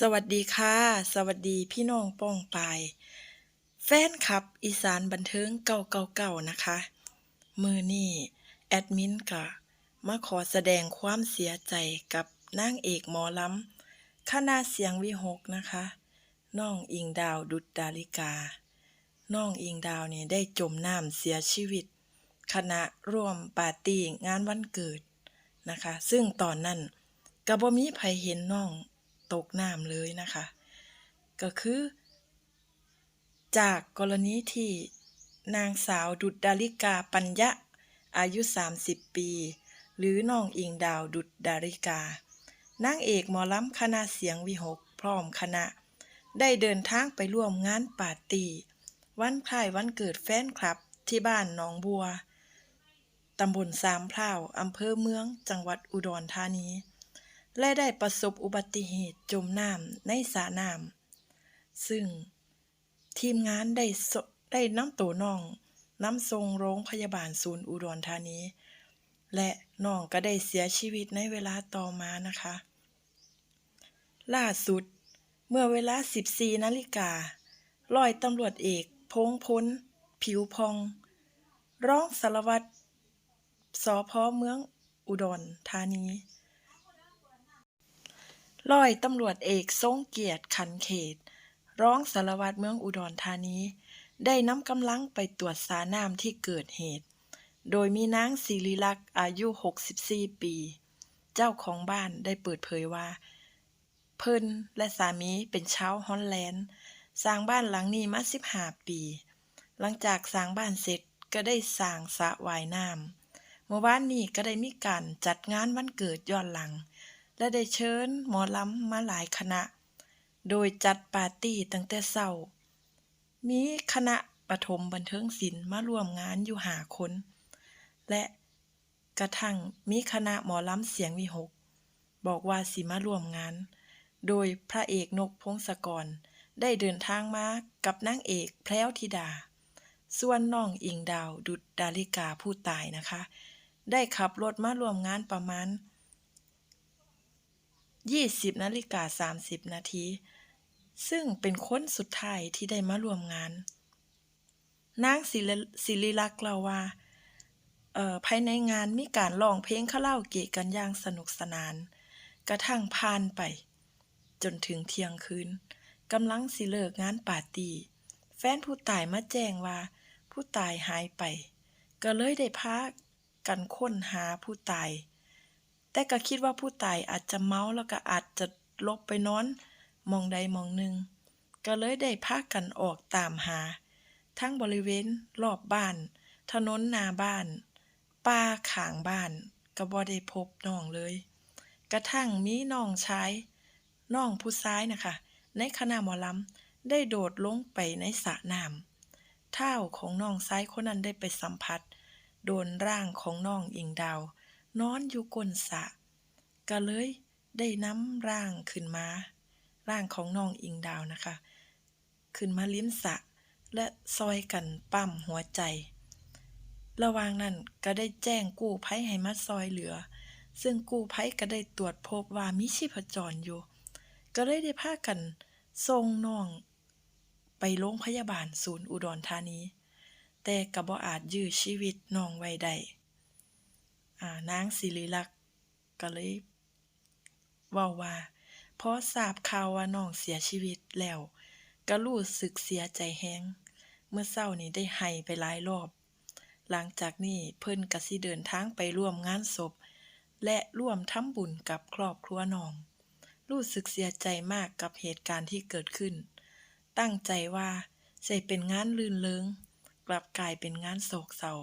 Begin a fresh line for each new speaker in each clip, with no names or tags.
สวัสดีค่ะ สวัสดีพี่น้องป้องปายแฟนคลับอีสานบันเทิงเก่าๆๆนะคะ มือนี่แอดมินก็มาขอแสดงความเสียใจกับนางเอกหมอลำคณะเสียงวิหกนะคะ น้องอิงดาวดุจดาลิกา น้องอิงดาวเนี่ยได้จมน้ำเสียชีวิตขณะร่วมปาร์ตี้งานวันเกิดนะคะ ซึ่งตอนนั้นก็บ่มีใครเห็นน้อง ตกน้ำเลยนะคะ ก็คือ จากกรณีที่นางสาวดุจดาลิกาปัญญะ อายุ 30 ปี หรือน้องอิงดาวดุจดาลิกานางเอกหมอลำคณะเสียงวิหกพร้อมคณะ ได้เดินทางไปร่วมงานปาร์ตี้วันคล้ายวันเกิดแฟนคลับที่บ้านหนองบัว ตำบลสามพร้าว อำเภอเมือง จังหวัดอุดรธานี และได้ประสบอุบัติเหตุจมน้ำในสระน้ำซึ่งทีมงานได้ได้น้ำตัวน้องน้ำส่งโรงพยาบาลศูนย์อุดรธานี และน้องก็ได้เสียชีวิตในเวลาต่อมานะคะ ล่าสุดเมื่อเวลา 14นาฬิการ้อยตำรวจเอกพงพลผิวพอง ร้องสารวัตรสพเมืองอุดรธานี ร้อยตำรวจเอกทรงเกียรติขันเขต ร้องสารวัตรเมืองอุดรธานี ได้นำกำลังไปตรวจสาน้ำที่เกิดเหตุ โดยมีนางศิริลักษ์อายุ 64 ปี เจ้าของบ้านได้เปิดเผยว่า เพิ่นและสามีเป็นชาวฮอลแลนด์ สร้างบ้านหลังนี้มา 15 ปี หลังจากสร้างบ้านเสร็จก็ได้สร้างสระว่ายน้ำเมื่อวานนี้ก็ได้มีการจัดงานวันเกิดย้อนหลัง และได้เชิญหมอลำมาหลายคณะ โดยจัดปาร์ตี้ตั้งแต่เช้า มีคณะปฐมบันเทิงศิลป์มาร่วมงานอยู่หาคน และกระทั่งมีคณะหมอลำเสียงวิหก บอกว่าสิมาร่วมงาน โดยพระเอกนกพงศกรได้เดินทางมากับนางเอกแพรวธิดา ส่วนน้องอิงดาวดุจดาลิกาผู้ตายนะคะ ได้ขับรถมาร่วมงานประมาณ 20นาฬิกา30 นาที ซึ่งเป็นคนสุดท้ายที่ได้มาร่วมงาน นางศิริลักษ์เล่าว่าภายในงานมีการร้องเพลงคาราโอเกะกันอย่างสนุกสนาน กระทั่งผ่านไป จนถึงเที่ยงคืนกำลังสิเลิกงานปาร์ตี้แฟนผู้ตายมาแจ้งว่า ผู้ตายหายไป ก็เลยได้พากันค้นหาผู้ตาย แต่ก็คิดว่าผู้ตายอาจจะเมาแล้วก็อาจจะลบไปนอนมองใดมองหนึ่ง ก็เลยได้พากันออกตามหา ทั้งบริเวณรอบบ้าน ถนนหน้าบ้านป่าข้างบ้านก็บ่ได้พบน้องเลย กระทั่งมีน้องชายน้องผู้ซ้ายนะคะ ในคณะหมอลำได้โดดลงไปในสระน้ำเท้าของน้องซ้ายคนนั้นได้ไปสัมผัส โดนร่างของน้องอิงดาว นอนอยู่ก้นสะก็เลยได้นำร่างขึ้นมา ร่างของน้องอิงดาวนะคะ ขึ้นมาลิ้มสะ และซอยกันปั๊มหัวใจ ระหว่างนั้นก็ได้แจ้งกู้ภัยให้มาซอยเหลือ ซึ่งกู้ภัยก็ได้ตรวจพบว่ามีชีพจรอยู่ ก็เลยได้พากันส่งน้องไปโรงพยาบาลศูนย์อุดรธานี แต่ก็บ่อาจยื้อชีวิตน้องไว้ได้ นางศิริลักษณ์ก็เลยว้าว่าพอทราบข่าวว่าน้องเสียชีวิตแล้ว ก็รู้สึกเสียใจแฮงเมื่อเช้านี้ได้ให้ไปหลายรอบ หลังจากนี้เพิ่นก็สิเดินทางไปร่วมงานศพ และร่วมทำบุญกับครอบครัวน้อง รู้สึกเสียใจมากกับเหตุการณ์ที่เกิดขึ้น ตั้งใจว่าจะเป็นงานลื่นเริงกลับกลายเป็นงานโศกเศร้า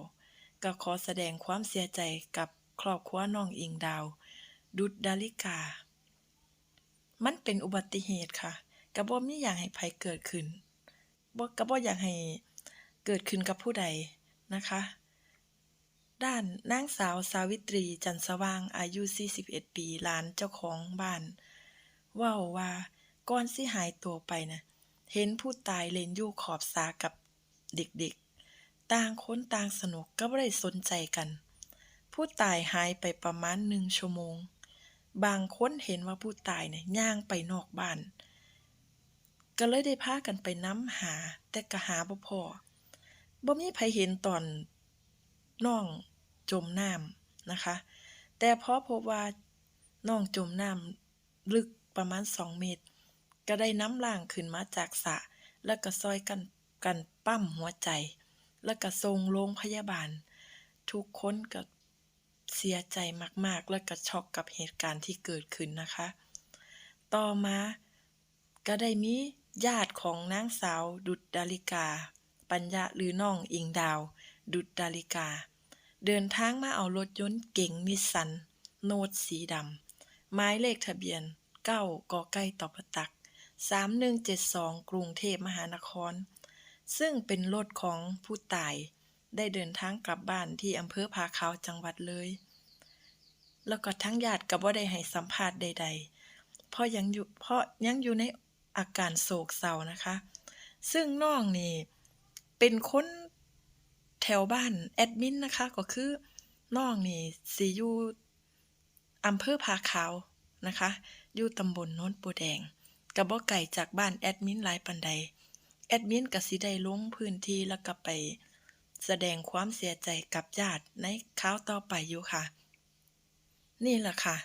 ก็ขอแสดงความเสียใจกับครอบครัวน้องอิงดาว ดุดดาลิกา มันเป็นอุบัติเหตุค่ะก็บ่มีอย่างให้ภัยเกิดขึ้นบ่ก็บ่อยากให้เกิดขึ้นกับผู้ใดนะคะ ด้านนางสาวสาวิตรี จันสว่างอายุ 41 ปีหลานเจ้าของบ้านว้าว่าก่อนสิหายตัวไปนะเห็นผู้ตายเล่นอยู่ขอบสากับเด็กๆ ต่างคนต่างสนุกก็ไม่ได้สนใจกัน ผู้ตายหายไปประมาณหนึ่งชั่วโมง บางคนเห็นว่าผู้ตายเนี่ยย่างไปนอกบ้าน ก็เลยได้พากันไปน้ำหา แต่ก็หาบ่พอบ่มีไผเห็นตอนน้องจมน้ำนะคะ แต่พอพบว่าน้องจมน้ำลึกประมาณ2เมตร ก็ได้น้ำร่างขึ้นมาจากสระแล้วก็ซอยกันกันปั๊มหัวใจ แล้วก็ส่งโรงพยาบาล ทุกคนก็เสียใจมาก ๆ แล้วก็ช็อกกับเหตุการณ์ที่เกิดขึ้นนะคะ ต่อมาก็ได้มีญาติของนางสาวดุจดาริกา ปัญญาหรือน้องอิงดาว ดุจดาริกา เดินทางมาเอารถยนต์เก๋งนิสสัน โนตสีดำหมายเลขทะเบียน 9กอไก่ตอปตัก 3172 กรุงเทพมหานคร ซึ่งเป็นรถของผู้ตาย ได้เดินทางกลับบ้านที่อำเภอผาขาวจังหวัดเลย แล้วก็ทั้งญาติก็บ่ได้ให้สัมภาษณ์ใด ๆ เพราะยังอยู่เพราะยังอยู่ในอาการโศกเศร้านะคะ ซึ่งน้องนี่เป็นคนแถวบ้านแอดมินนะคะ ก็คือน้องนี่สิอยู่อำเภอผาขาวนะคะ อยู่ตำบลโน้นปูแดงก็บ่ไกลจากบ้านแอดมินหลายปานใด แอดมินก็สิได้ลงพื้นที่แล้วก็ไปแสดงความเสียใจกับญาติในคราวต่อไปอยู่ค่ะ นี่แหละค่ะ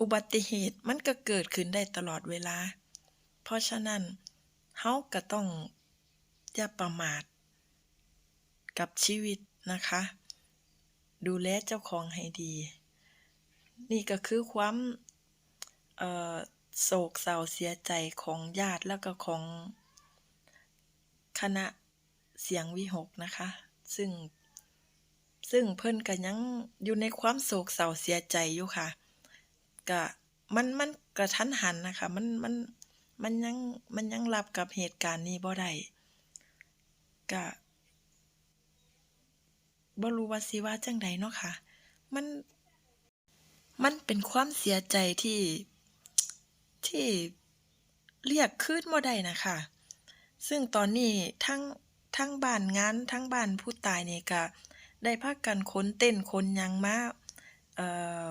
อุบัติเหตุมันก็เกิดขึ้นได้ตลอดเวลา เพราะฉะนั้นเฮาก็ต้องอย่าประมาท กับชีวิตนะคะ ดูแลเจ้าของให้ดี นี่ก็คือความโศกเศร้าเสียใจของญาติแล้วก็ของ คณะเสียงวิหกนะคะ ซึ่ง ซึ่งเพิ่นก็ยังอยู่ในความโศกเศร้าเสียใจอยู่ค่ะก็มันมันกระทันหันนะคะ มันมันมันยังมันยังรับกับเหตุการณ์นี้บ่ได้ก็บ่รู้ว่าสิว่าจังใดเนาะค่ะ มัน มันเป็นความเสียใจที่ที่เรียกคืนบ่ได้นะค่ะ ซึ่งตอนนี้ทั้งทั้งบ้านงานทั้งบ้านผู้ตายนี่ก็ได้พากันขนเต็นท์ขนยังมาเอ่อ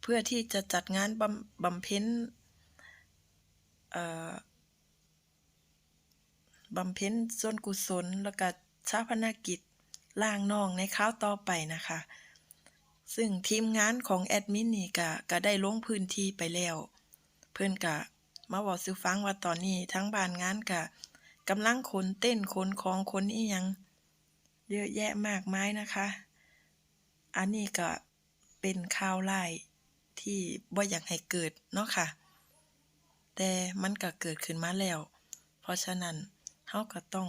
เพื่อที่จะจัดงานบำบำเพ็ญเอ่อบำเพ็ญส่วนกุศลแล้วก็ชาปนกิจร่างน้องในคราวต่อไปนะคะ ซึ่งทีมงานของแอดมินนี่ก็ก็ได้ลงพื้นที่ไปแล้ว เพิ่อนก็ มาเว้าสู่ฟังว่าตอนนี้ทั้งบ้านงานก็กำลังขนเต็นท์ขนของขนอิหยังเยอะแยะมากมายนะคะ อันนี้ก็เป็นข่าวร้ายที่บ่อยากให้เกิดเนาะค่ะ แต่มันก็เกิดขึ้นมาแล้ว เพราะฉะนั้นเฮาก็ต้อง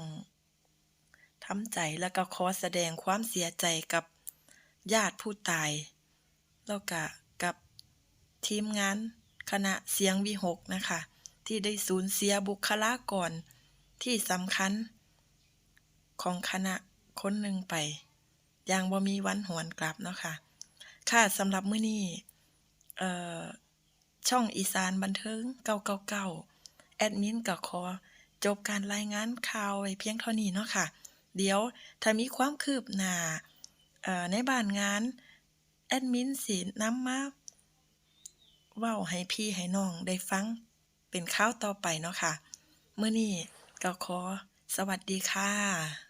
ทำใจแล้วก็ขอแสดงความเสียใจกับญาติผู้ตาย แล้วก็กับทีมงาน คณะเสียงวิหกนะคะ ที่ได้สูญเสียบุคลากรที่สำคัญ ของคณะคนหนึ่งไปอย่างบ่มีวันหวนกลับเนาะค่ะ ค่ะสำหรับมื้อนี้เอ่อช่องอีสานบันเทิง999แอดมินก็ขอจบการรายงานข่าวไว้เพียงเท่านี้เนาะค่ะ เดี๋ยวถ้ามีความคืบหน้าเอ่อในบ้านงาน แอดมินสินำมา เว้าให้พี่ให้น้องได้ฟังเป็นข้าวต่อไปเนาะค่ะเมื่อนี้ก็ขอสวัสดีค่ะ